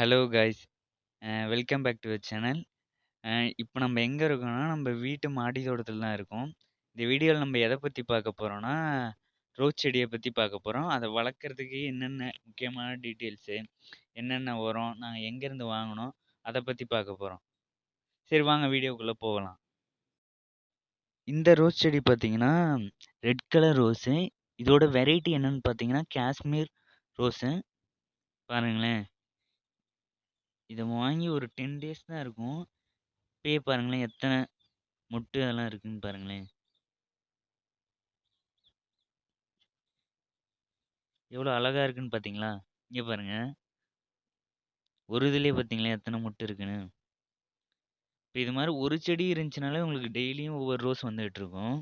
Hello guys welcome back to channel இப்போ நம்ம எங்கே இருக்கோம்னா நம்ம வீட்டு மாடி தோட்டத்தில் தான் இருக்கோம். இந்த வீடியோவில் நம்ம எதை பற்றி பார்க்க போகிறோம்னா ரோஸ் செடியை பற்றி பார்க்க போகிறோம் அதை வளர்க்குறதுக்கு என்னென்ன முக்கியமான டீட்டெயில்ஸு என்னென்ன உரம் நாங்கள் எங்கேருந்து வாங்கினோம் அதை பற்றி பார்க்க போகிறோம் சரி வாங்க வீடியோக்குள்ளே போகலாம். இந்த ரோஸ் செடி பார்த்தீங்கன்னா ரெட் கலர் ரோஸு இதோட வெரைட்டி என்னென்னு பார்த்தீங்கன்னா காஷ்மீர் ரோஸு பாருங்களேன். இதை வாங்கி ஒரு டென் டேஸ் தான் இருக்கும். இப்பயே பாருங்களேன் எத்தனை மொட்டு அதெல்லாம் இருக்குன்னு பாருங்களேன். எவ்வளோ அழகாக இருக்குன்னு பார்த்தீங்களா இங்கே பாருங்கள் ஒரு இதுலேயே பார்த்தீங்களா எத்தனை மொட்டு இருக்குன்னு? இப்போ இது மாதிரி ஒரு செடி இருந்துச்சுனாலே உங்களுக்கு டெய்லியும் ஒவ்வொரு ரோஸ் வந்துகிட்டு இருக்கும்.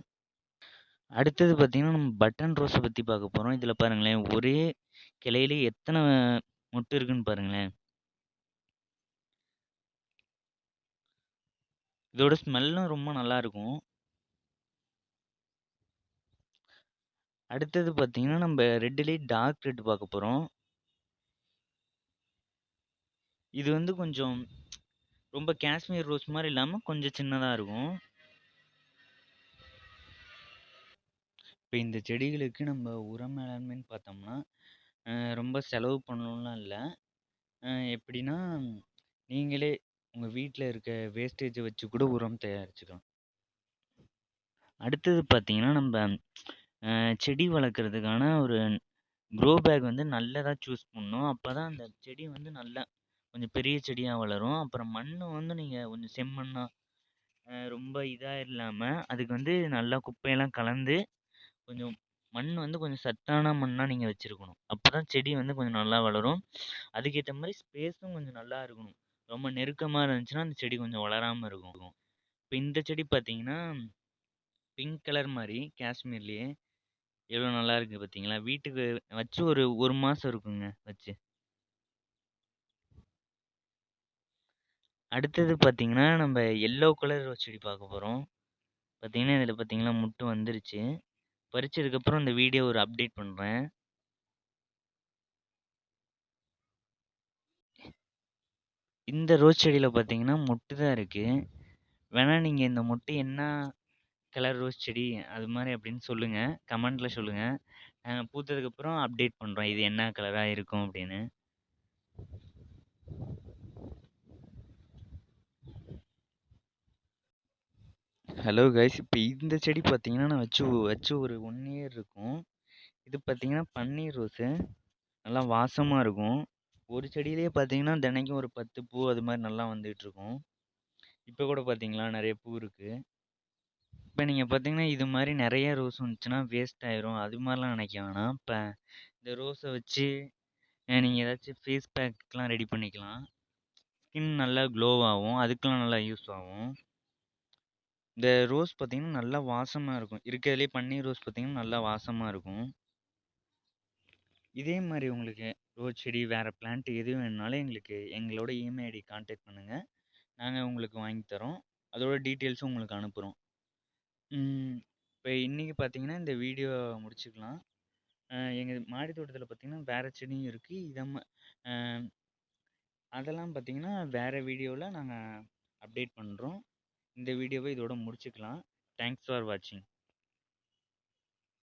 அடுத்தது பார்த்தீங்கன்னா நம்ம பட்டன் ரோஸை பற்றி பார்க்க போகிறோம் இதில் பாருங்களேன் ஒரே கிளையிலே எத்தனை மொட்டு இருக்குன்னு பாருங்களேன். இதோட ஸ்மெல்லும் ரொம்ப நல்லா இருக்கும். அடுத்தது பார்த்தீங்கன்னா நம்ம ரெட்டுலேயே டார்க் ரெட் பார்க்க போகிறோம் இது வந்து கொஞ்சம் ரொம்ப காஷ்மீர் ரோஸ் மாதிரி இல்லாமல் கொஞ்சம் சின்னதாக இருக்கும். இப்போ இந்த செடிகளுக்கு நம்ம உரம் மேலாண்மைன்னு பார்த்தோம்னா ரொம்ப செலவு பண்ணணும்லாம் இல்லை. எப்படின்னா நீங்களே உங்கள் வீட்டில் இருக்க வேஸ்டேஜை வச்சு கூட உரம் தயாரிச்சுக்கலாம். அடுத்தது பார்த்தீங்கன்னா நம்ம செடி வளர்க்குறதுக்கான ஒரு க்ரோ பேக் வந்து நல்லதாக சூஸ் பண்ணணும். அப்போ தான் அந்த செடி வந்து நல்லா கொஞ்சம் பெரிய செடியாக வளரும். அப்புறம் மண் வந்து நீங்கள் கொஞ்சம் செம்மண்ணாக ரொம்ப இதாக இல்லாமல் அதுக்கு வந்து நல்லா குப்பையெல்லாம் கலந்து கொஞ்சம் மண் வந்து கொஞ்சம் சத்தான மண்ணாக நீங்கள் வச்சுருக்கணும். அப்போ தான் செடி வந்து கொஞ்சம் நல்லா வளரும். அதுக்கேற்ற மாதிரி ஸ்பேஸும் கொஞ்சம் நல்லா இருக்கணும். ரொம்ப நெருக்கமாக இருந்துச்சுன்னா அந்த செடி கொஞ்சம் வளராமல் இருக்கும். இப்போ இந்த செடி பார்த்தீங்கன்னா பிங்க் கலர் மாதிரி காஷ்மீர்லேயே எவ்வளோ நல்லா இருக்குது பார்த்தீங்களா வீட்டுக்கு வச்சு ஒரு ஒரு மாதம் இருக்குங்க வச்சு. அடுத்தது பார்த்தீங்கன்னா நம்ம எல்லோ கலர் செடி பார்க்க போகிறோம் பார்த்தீங்கன்னா இதில் பார்த்தீங்கன்னா முட்டு வந்துருச்சு. பறிச்சதுக்கப்புறம் இந்த வீடியோ ஒரு அப்டேட் பண்ணுறேன் இந்த ரோஸ் செடியில் பார்த்தீங்கன்னா மொட்டு தான் இருக்குது வேணால் நீங்கள் இந்த மொட்டு என்ன கலர் ரோஸ் செடி அது மாதிரி அப்படின்னு சொல்லுங்கள் கமெண்ட்டில் சொல்லுங்கள் நாங்கள் பூத்ததுக்கப்புறம் அப்டேட் பண்ணுறோம் இது என்ன கலராக இருக்கும் அப்படின்னு. ஹலோ கைஸ் இப்போ இந்த செடி பார்த்தீங்கன்னா நான் வச்சு வச்சு ஒரு ஒன் இயர் இருக்கும். இது பார்த்தீங்கன்னா பன்னீர் ரோஸு. நல்லா வாசமாக இருக்கும். ஒரு செடியிலே பார்த்தீங்கன்னா தினைக்கும் ஒரு பத்து பூ அது மாதிரி நல்லா வந்துகிட்ருக்கும் இப்போ கூட பார்த்தீங்களா? நிறைய பூ இருக்குது இப்போ நீங்கள் பார்த்தீங்கன்னா இது மாதிரி நிறைய ரோஸ் வந்துச்சுன்னா வேஸ்ட் ஆயிரும். அது மாதிரிலாம் நினைக்க வேணாம். இப்போ இந்த ரோஸை வச்சு நீங்கள் ஏதாச்சும் ஃபேஸ் பேக்கெலாம் ரெடி பண்ணிக்கலாம். ஸ்கின் நல்லா க்ளோவாகும் ஆகும். அதுக்கெலாம் நல்லா யூஸ் ஆகும். இந்த ரோஸ் பார்த்தீங்கன்னா நல்லா வாசமாக இருக்கும். இருக்கிறதுலே பன்னீர் ரோஸ் பார்த்தீங்கன்னா நல்லா வாசமாக இருக்கும். இதே மாதிரி உங்களுக்கு ரோஸ் செடி வேறு பிளான்ட் எது வேணுனாலும் எங்களுக்கு எங்களோட இமெயில் ஐடி கான்டாக்ட் பண்ணுங்கள் நாங்கள் உங்களுக்கு வாங்கி தரோம். அதோட டீட்டெயில்ஸும் உங்களுக்கு அனுப்புகிறோம் இப்போ இன்றைக்கி பார்த்தீங்கன்னா இந்த வீடியோ முடிச்சுக்கலாம். எங்கள் மாடி தோட்டத்தில் பார்த்திங்கன்னா வேறு செடியும் இருக்குது இதை அதெல்லாம் பார்த்தீங்கன்னா வேறு வீடியோவில் நாங்கள் அப்டேட் பண்ணுறோம் இந்த வீடியோவை இதோட முடிச்சுக்கலாம். தேங்க்ஸ் ஃபார் வாட்சிங்